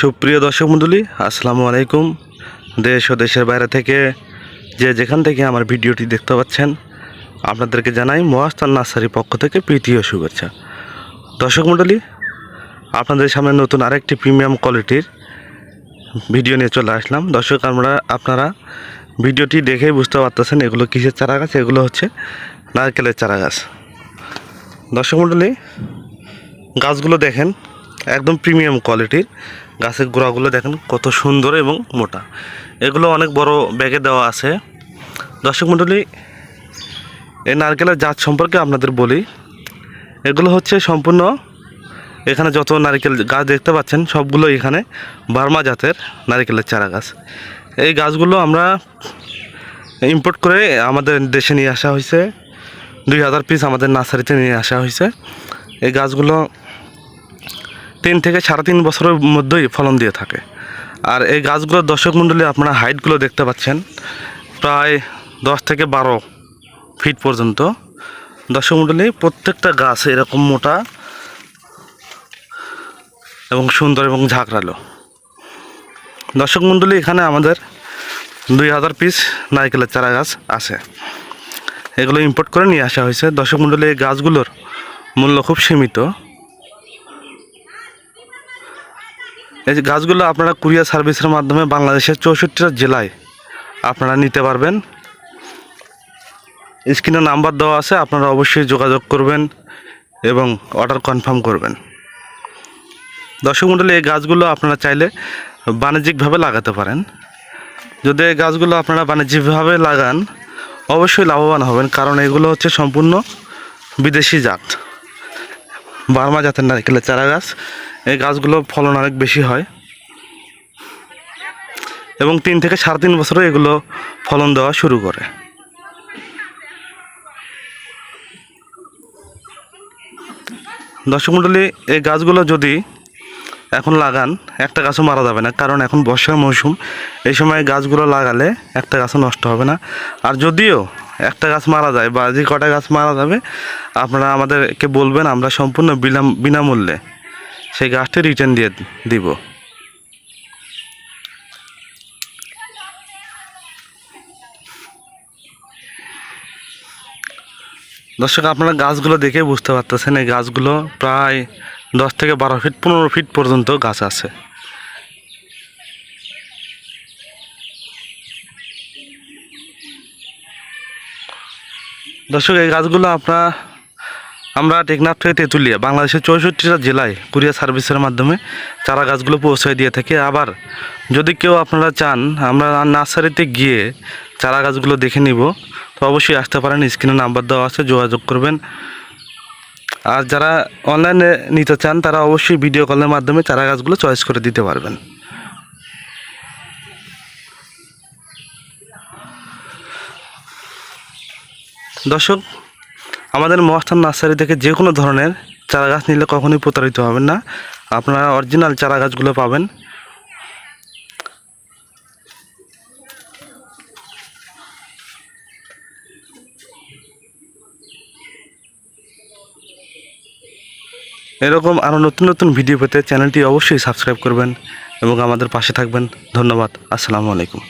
সুপ্রিয় দর্শক মণ্ডলী আসসালামু আলাইকুম। দেশ ও দেশের বাইরে থেকে যে যেখান থেকে আমার ভিডিওটি দেখতে পাচ্ছেন, আপনাদেরকে জানাই মহাস্তান নার্সারি পক্ষ থেকে প্রীতি ও শুভেচ্ছা। দর্শক মণ্ডলী আপনাদের সামনে নতুন আরেকটি প্রিমিয়াম কোয়ালিটির ভিডিও নিয়ে চলে আসলাম। দর্শক, আমরা, আপনারা ভিডিওটি দেখেই বুঝতে পারতেছেন এগুলো কিসের চারা গাছ এগুলো হচ্ছে নারকেলের চারা গাছ দর্শক মণ্ডলী গাছগুলো দেখেন। একদম প্রিমিয়াম কোয়ালিটির। গাছের গোড়াগুলো দেখেন কত সুন্দর এবং মোটা। এগুলো অনেক বড় ব্যাগে দেওয়া আছে। দর্শক মণ্ডলী, এই নারকেলের জাত সম্পর্কে আপনাদের বলি। এগুলো হচ্ছে সম্পূর্ণ, এখানে যত নারকেল গাছ দেখতে পাচ্ছেন, সবগুলো এখানে বার্মা জাতের নারকেলের চারা গাছ। এই গাছগুলো আমরা ইম্পোর্ট করে আমাদের দেশে নিয়ে আসা হয়েছে। দুই হাজার পিস আমাদের নার্সারিতে নিয়ে আসা হয়েছে। এই গাছগুলো তিন থেকে সাড়ে তিন বছরের মধ্যেই ফলন দিয়ে থাকে। আর এই গাছগুলোর দর্শক মণ্ডলী, আপনারা হাইটগুলো দেখতে পাচ্ছেন, প্রায় দশ থেকে বারো ফিট পর্যন্ত। দর্শক মণ্ডলী, প্রত্যেকটা গাছ এরকম মোটা এবং সুন্দর এবং ঝাঁকড়ালো। দর্শক মণ্ডলী, এখানে আমাদের দুই হাজার পিস নারকেলের চারা গাছ আছে। এগুলো ইম্পোর্ট করে নিয়ে আসা হয়েছে। দর্শক মণ্ডলী, এই গাছগুলোর মূল্য খুব সীমিত। এই যে গাছগুলো আপনারা কুরিয়ার সার্ভিসের মাধ্যমে বাংলাদেশের চৌষট্টিটা জেলায় আপনারা নিতে পারবেন। স্ক্রিনে নাম্বার দেওয়া আছে, আপনারা অবশ্যই যোগাযোগ করবেন এবং অর্ডার কনফার্ম করবেন। দর্শক মণ্ডলী এই গাছগুলো আপনারা চাইলে বাণিজ্যিকভাবে লাগাতে পারেন। যদি এই গাছগুলো আপনারা বাণিজ্যিকভাবে লাগান, অবশ্যই লাভবান হবেন, কারণ এগুলো হচ্ছে সম্পূর্ণ বিদেশি জাত। বার্মা জাতের নারকেলের চারা গাছ। এই গাছগুলো ফলন অনেক বেশি হয়। এবং তিন থেকে সাড়ে তিন বছরে এগুলো ফলন দেওয়া শুরু করে। দর্শক মণ্ডলী এই গাছগুলো যদি এখন লাগান, একটা গাছও মারা যাবে না। কারণ এখন বর্ষার মৌসুম। এই সময় গাছগুলো লাগালে একটা গাছও নষ্ট হবে না। আর যদিও একটা গাছ মারা যায় বা যে কটা গাছ মারা যাবে, আপনারা আমাদেরকে বলবেন, আমরা সম্পূর্ণ বিনাম বিনামূল্যে সেই গাছটি রিটার্ন দিয়ে দিব। দর্শক, আপনারা গাছগুলো দেখে বুঝতে পারতেছেন, এই গাছগুলো প্রায় দশ থেকে বারো ফিট পনেরো ফিট পর্যন্ত গাছ আছে। দর্শক, এই গাছগুলো আপনার, আমরা টেকনাফ থেকে তেঁতুলিয়া, বাংলাদেশের চৌষট্টিটা জেলায় কুরিয়ার সার্ভিসের মাধ্যমে চারা গাছগুলো পৌঁছে দিয়ে থাকি। আবার যদি কেউ আপনারা চান, আমরা নার্সারিতে গিয়ে চারা গাছগুলো দেখে নিব, তো অবশ্যই আসতে পারেন। স্ক্রিনে নাম্বার দেওয়া আছে, যোগাযোগ করবেন। আর যারা অনলাইনে নিতে চান, তারা অবশ্যই ভিডিও কলের মাধ্যমে চারা গাছগুলো চয়েস করে দিতে পারবেন। দর্শক, আমাদের মহাস্থান নার্সারি থেকে যে কোনো ধরনের চারা গাছ নিলে কখনোই প্রতারিত হবেন না। আপনারা অরিজিনাল চারা গাছগুলো পাবেন। এরকম আরও নতুন নতুন ভিডিও পেতে চ্যানেলটি অবশ্যই সাবস্ক্রাইব করবেন এবং আমাদের পাশে থাকবেন। ধন্যবাদ। আসসালামু আলাইকুম।